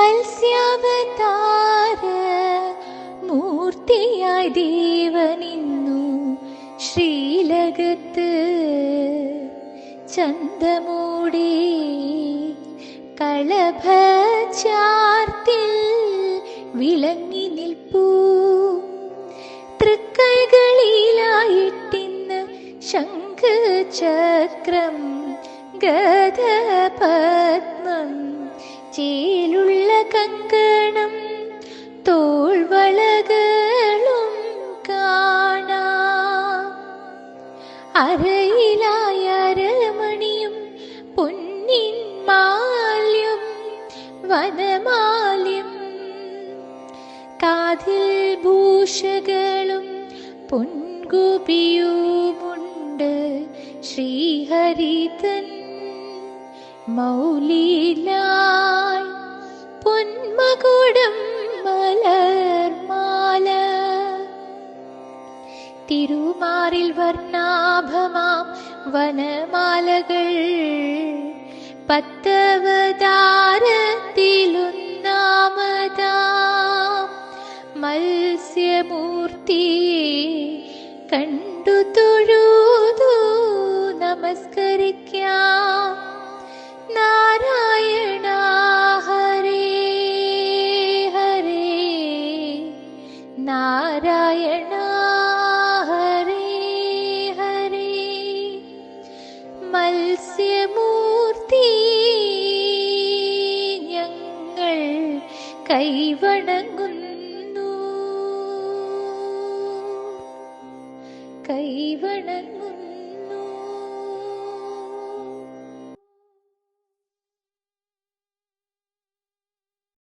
മത്സ്യാവതാര മൂർത്തിയായി ദേവനിന്നു ശ്രീലകത്ത്. ചന്തമൂടി കളഭചാർത്തിൽ വിളങ്ങി നിൽപ്പൂ. തൃക്കൈകളിലായിട്ടിന്ന് ശംഖ് ചക്രം ഗതപത്മം ചേലുള്ള കങ്കണം തോൾവളകളും കാണാം. അരയിലായ അരമണിയും പൊന്നിൻ മാല്യം വനമാല്യം. കാതിൽ ഭൂഷകളും പൊൻകുപിയുമുണ്ട്. ശ്രീഹരിതൻ മൗലിലായി പൊന്മകുടം മലർമാല തിരുമാറിൽ വർണാഭമാം വനമാലകൾ. പത്തവതാരത്തിലൊന്നാമതാം മത്സ്യമൂർത്തി കണ്ടു തൊഴുതു നാരായണ ഹരി ഹരി. മത്സ്യമൂർത്തി ഞങ്ങൾ കൈവണങ്ങുന്നു. കൈവണങ്ങുന്നു.